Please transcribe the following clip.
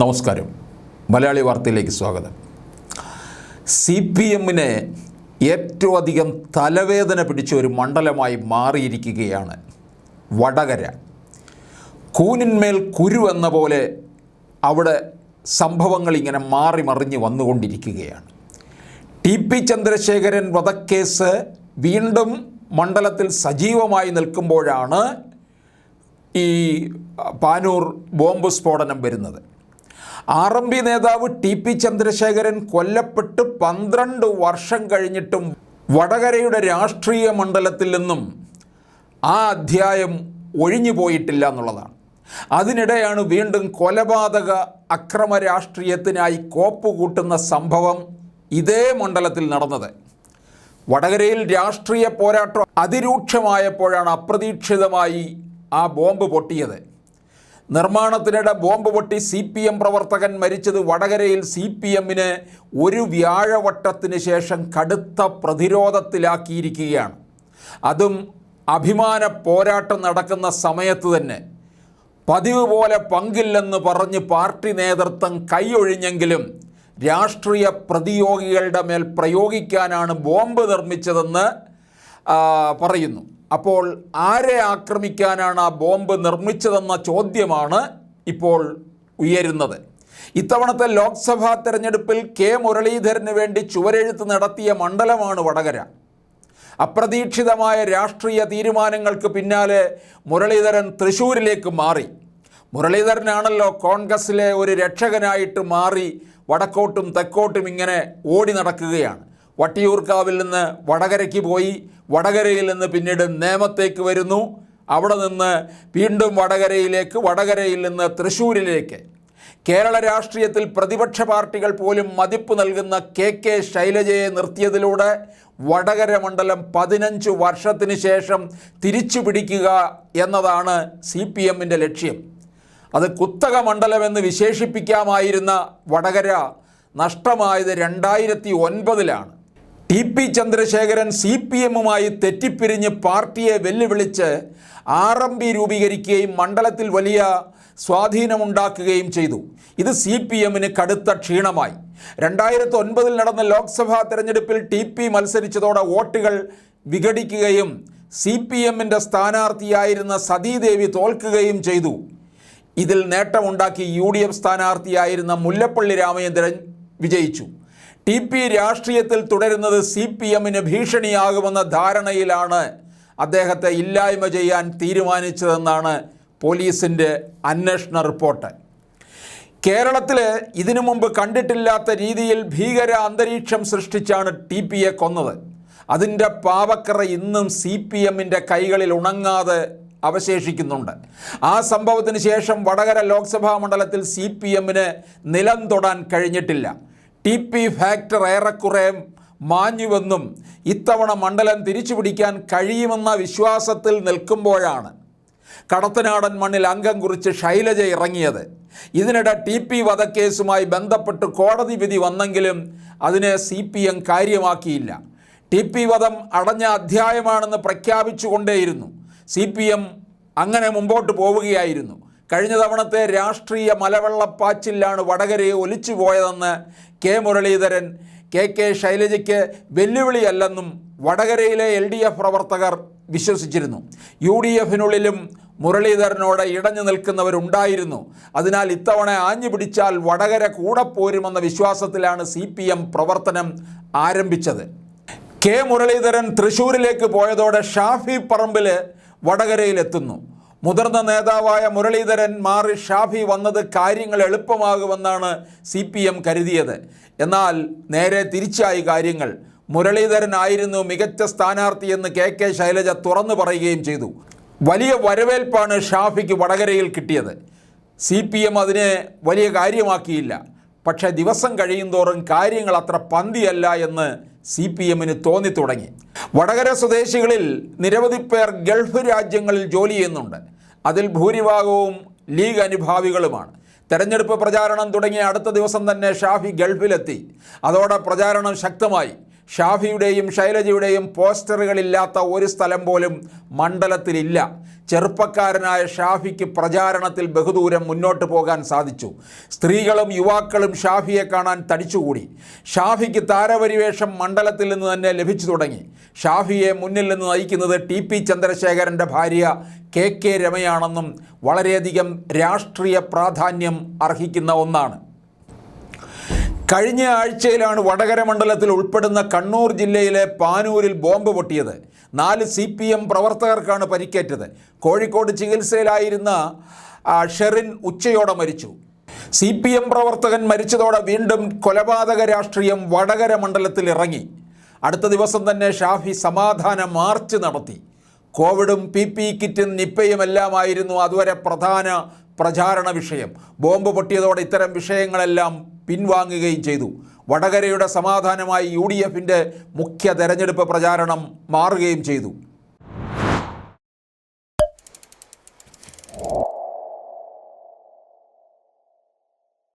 നമസ്കാരം. മലയാളി വാർത്തയിലേക്ക് സ്വാഗതം. സി പി എമ്മിനെ ഏറ്റവും അധികം തലവേദന പിടിച്ച ഒരു മണ്ഡലമായി മാറിയിരിക്കുകയാണ് വടകര. കൂനിന്മേൽ കുരു എന്ന പോലെ അവിടെ സംഭവങ്ങൾ ഇങ്ങനെ മാറി മറിഞ്ഞ് വന്നുകൊണ്ടിരിക്കുകയാണ്. ടി പി ചന്ദ്രശേഖരൻ വധക്കേസ് വീണ്ടും മണ്ഡലത്തിൽ സജീവമായി നിൽക്കുമ്പോഴാണ് ഈ പാനൂർ ബോംബ് സ്ഫോടനം വരുന്നത്. ആർ എം പി നേതാവ് ടി പി ചന്ദ്രശേഖരൻ കൊല്ലപ്പെട്ട് പന്ത്രണ്ട് വർഷം കഴിഞ്ഞിട്ടും വടകരയുടെ രാഷ്ട്രീയ മണ്ഡലത്തിൽ നിന്നും ആ അധ്യായം ഒഴിഞ്ഞു പോയിട്ടില്ല എന്നുള്ളതാണ്. അതിനിടെയാണ് വീണ്ടും കൊലപാതക അക്രമ രാഷ്ട്രീയത്തിനായി കോപ്പ് കൂട്ടുന്ന സംഭവം ഇതേ മണ്ഡലത്തിൽ നടന്നത്. വടകരയിൽ രാഷ്ട്രീയ പോരാട്ടം അതിരൂക്ഷമായപ്പോഴാണ് അപ്രതീക്ഷിതമായി ആ ബോംബ് പൊട്ടിയത്. നിർമ്മാണത്തിനിടെ ബോംബ് പൊട്ടി സി പി എം പ്രവർത്തകൻ മരിച്ചത് വടകരയിൽ സി പി എമ്മിന് ഒരു വ്യാഴവട്ടത്തിന് ശേഷം കടുത്ത പ്രതിരോധത്തിലാക്കിയിരിക്കുകയാണ്. അതും അഭിമാന പോരാട്ടം നടക്കുന്ന സമയത്ത് തന്നെ. പതിവ് പോലെ പങ്കില്ലെന്ന് പറഞ്ഞ് പാർട്ടി നേതൃത്വം കൈയൊഴിഞ്ഞെങ്കിലും രാഷ്ട്രീയ പ്രതിയോഗികളുടെ മേൽ പ്രയോഗിക്കാനാണ് ബോംബ് നിർമ്മിച്ചതെന്ന് പറയുന്നു. അപ്പോൾ ആരെ ആക്രമിക്കാനാണ് ആ ബോംബ് നിർമ്മിച്ചതെന്ന ചോദ്യമാണ് ഇപ്പോൾ ഉയരുന്നത്. ഇത്തവണത്തെ ലോക്സഭാ തെരഞ്ഞെടുപ്പിൽ കെ മുരളീധരന് വേണ്ടി ചുവരെഴുത്ത് നടത്തിയ മണ്ഡലമാണ് വടകര. അപ്രതീക്ഷിതമായ രാഷ്ട്രീയ തീരുമാനങ്ങൾക്ക് പിന്നാലെ മുരളീധരൻ തൃശ്ശൂരിലേക്ക് മാറി. മുരളീധരനാണല്ലോ കോൺഗ്രസ്സിലെ ഒരു രക്ഷകനായിട്ട് മാറി വടക്കോട്ടും തെക്കോട്ടും ഇങ്ങനെ ഓടി നടക്കുകയാണ്. വട്ടിയൂർക്കാവിൽ നിന്ന് വടകരയ്ക്ക് പോയി വടകരയിൽ നിന്ന് പിന്നീട് നേമത്തേക്ക് വരുന്നു. അവിടെ നിന്ന് വീണ്ടും വടകരയിലേക്ക് വടകരയിൽ നിന്ന് തൃശ്ശൂരിലേക്ക്. കേരള രാഷ്ട്രീയത്തിൽ പ്രതിപക്ഷ പാർട്ടികൾ പോലും മതിപ്പ് നൽകുന്ന കെ കെ ശൈലജയെ നിർത്തിയതിലൂടെ വടകര മണ്ഡലം പതിനഞ്ച് വർഷത്തിന് ശേഷം തിരിച്ചു പിടിക്കുക എന്നതാണ് സി പി എമ്മിന്റെ ലക്ഷ്യം. അത് കുത്തക മണ്ഡലമെന്ന് വിശേഷിപ്പിക്കാമായിരുന്ന വടകര നഷ്ടമായത് രണ്ടായിരത്തി ഒൻപതിലാണ്. T P Chandrasekharan C P എമ്മുമായി തെറ്റിപ്പിരിഞ്ഞ് പാർട്ടിയെ വെല്ലുവിളിച്ച് ആർ എം പി രൂപീകരിക്കുകയും മണ്ഡലത്തിൽ വലിയ സ്വാധീനമുണ്ടാക്കുകയും ചെയ്തു. ഇത് സി പി എമ്മിന് കടുത്ത ക്ഷീണമായി. രണ്ടായിരത്തി ഒൻപതിൽ നടന്ന ലോക്സഭാ തെരഞ്ഞെടുപ്പിൽ ടി പി മത്സരിച്ചതോടെ വോട്ടുകൾ വിഘടിക്കുകയും സി പി എമ്മിന്റെ സ്ഥാനാർത്ഥിയായിരുന്ന സതീദേവി തോൽക്കുകയും ചെയ്തു. ഇതിൽ നേട്ടമുണ്ടാക്കി യു ഡി എഫ് സ്ഥാനാർത്ഥിയായിരുന്ന മുല്ലപ്പള്ളി രാമചന്ദ്രൻ വിജയിച്ചു. ടി പി രാഷ്ട്രീയത്തിൽ തുടരുന്നത് സി പി എമ്മിന് ഭീഷണിയാകുമെന്ന ധാരണയിലാണ് അദ്ദേഹത്തെ ഇല്ലായ്മ ചെയ്യാൻ തീരുമാനിച്ചതെന്നാണ് പോലീസിന്റെ അന്വേഷണ റിപ്പോർട്ട്. കേരളത്തിൽ ഇതിനു മുമ്പ് കണ്ടിട്ടില്ലാത്ത രീതിയിൽ ഭീകര അന്തരീക്ഷം സൃഷ്ടിച്ചാണ് ടി പിയെ കൊന്നത്. അതിന്റെ പാവക്കറ ഇന്നും സി പി എമ്മിന്റെ കൈകളിൽ ഉണങ്ങാതെ അവശേഷിക്കുന്നുണ്ട്. ആ സംഭവത്തിന് ശേഷം വടകര ലോക്സഭാ മണ്ഡലത്തിൽ സി പി എമ്മിന് നിലം തൊടാൻ കഴിഞ്ഞിട്ടില്ല. ടി പി ഫാക്ടർ ഏറെക്കുറെ മാഞ്ഞുവെന്നും ഇത്തവണ മണ്ഡലം തിരിച്ചു പിടിക്കാൻ കഴിയുമെന്ന വിശ്വാസത്തിൽ നിൽക്കുമ്പോഴാണ് കടത്തനാടൻ മണ്ണിൽ അംഗം കുറിച്ച് ശൈലജ ഇറങ്ങിയത്. ഇതിനിടെ ടി പി വധക്കേസുമായി ബന്ധപ്പെട്ട് കോടതി വിധി വന്നെങ്കിലും അതിനെ സി പി എം കാര്യമാക്കിയില്ല. ടി പി വധം അടഞ്ഞ അധ്യായമാണെന്ന് പ്രഖ്യാപിച്ചുകൊണ്ടേയിരുന്നു. സി പി എം അങ്ങനെ മുമ്പോട്ട് പോവുകയായിരുന്നു. കഴിഞ്ഞ തവണത്തെ രാഷ്ട്രീയ മലവെള്ളപ്പാച്ചിലാണ് വടകരയെ ഒലിച്ചു പോയതെന്ന് കെ മുരളീധരൻ കെ കെ ശൈലജയ്ക്ക് വെല്ലുവിളിയല്ലെന്നും വടകരയിലെ എൽ ഡി എഫ് പ്രവർത്തകർ വിശ്വസിച്ചിരുന്നു. യു ഡി എഫിനുള്ളിലും മുരളീധരനോട് ഇടഞ്ഞു നിൽക്കുന്നവരുണ്ടായിരുന്നു. അതിനാൽ ഇത്തവണ ആഞ്ഞു പിടിച്ചാൽ വടകര കൂടെ പോരുമെന്ന വിശ്വാസത്തിലാണ് സി പി എം പ്രവർത്തനം ആരംഭിച്ചത്. കെ മുരളീധരൻ തൃശ്ശൂരിലേക്ക് പോയതോടെ ഷാഫി പറമ്പിൽ വടകരയിലെത്തുന്നു. മുതിർന്ന നേതാവായ മുരളീധരൻ മാറി ഷാഫി വന്നത് കാര്യങ്ങൾ എളുപ്പമാകുമെന്നാണ് സി പി എം കരുതിയത്. എന്നാൽ നേരെ തിരിച്ചായി കാര്യങ്ങൾ. മുരളീധരനായിരുന്നു മികച്ച സ്ഥാനാർത്ഥിയെന്ന് കെ കെ ശൈലജ തുറന്നു പറയുകയും ചെയ്തു. വലിയ വരവേൽപ്പാണ് ഷാഫിക്ക് വടകരയിൽ കിട്ടിയത്. സി പി എം അതിനെ വലിയ കാര്യമാക്കിയില്ല. പക്ഷേ ദിവസം കഴിയുന്തോറും കാര്യങ്ങൾ അത്ര പന്തിയല്ല എന്ന് സി പി എമ്മിന് തോന്നി തുടങ്ങി. വടകര സ്വദേശികളിൽ നിരവധി പേർ ഗൾഫ് രാജ്യങ്ങളിൽ ജോലി ചെയ്യുന്നുണ്ട്. അതിൽ ഭൂരിഭാഗവും ലീഗ് അനുഭാവികളുമാണ്. തെരഞ്ഞെടുപ്പ് പ്രചാരണം തുടങ്ങിയ അടുത്ത ദിവസം തന്നെ ഷാഫി ഗൾഫിലെത്തി. അതോടെ പ്രചാരണം ശക്തമായി. ഷാഫിയുടെയും ശൈലജയുടെയും പോസ്റ്ററുകളില്ലാത്ത ഒരു സ്ഥലം പോലും മണ്ഡലത്തിലില്ല. ചെറുപ്പക്കാരനായ ഷാഫിക്ക് പ്രചാരണത്തിൽ ബഹുദൂരം മുന്നോട്ട് പോകാൻ സാധിച്ചു. സ്ത്രീകളും യുവാക്കളും ഷാഫിയെ കാണാൻ തടിച്ചുകൂടി. ഷാഫിക്ക് താരപരിവേഷം മണ്ഡലത്തിൽ നിന്ന് തന്നെ ലഭിച്ചു തുടങ്ങി. ഷാഫിയെ മുന്നിൽ നിന്ന് നയിക്കുന്നത് ടി പി ചന്ദ്രശേഖരന്റെ ഭാര്യ കെ കെ രമയാണെന്നും വളരെയധികം രാഷ്ട്രീയ പ്രാധാന്യം അർഹിക്കുന്ന ഒന്നാണ്. കഴിഞ്ഞ ആഴ്ചയിലാണ് വടകര മണ്ഡലത്തിൽ ഉൾപ്പെടുന്ന കണ്ണൂർ ജില്ലയിലെ പാനൂരിൽ ബോംബ് പൊട്ടിയത്. നാല് സി പി എം പ്രവർത്തകർക്കാണ് പരിക്കേറ്റത്. കോഴിക്കോട് ചികിത്സയിലായിരുന്ന ഷെറിൻ ഉച്ചയോടെ മരിച്ചു. സി പി എം പ്രവർത്തകൻ മരിച്ചതോടെ വീണ്ടും കൊലപാതക രാഷ്ട്രീയം വടകര മണ്ഡലത്തിൽ ഇറങ്ങി. അടുത്ത ദിവസം തന്നെ ഷാഫി സമാധാന മാർച്ച് നടത്തി. കോവിഡും പി പി കിറ്റും നിപ്പയും എല്ലാമായിരുന്നു അതുവരെ പ്രധാന പ്രചാരണ വിഷയം. ബോംബ് പൊട്ടിയതോടെ ഇത്തരം വിഷയങ്ങളെല്ലാം പിൻവാങ്ങുകയും ചെയ്തു. വടകരയുടെ സമാധാനമായി യു ഡി എഫിന്റെ മുഖ്യ തെരഞ്ഞെടുപ്പ് പ്രചാരണം മാറുകയും ചെയ്തു.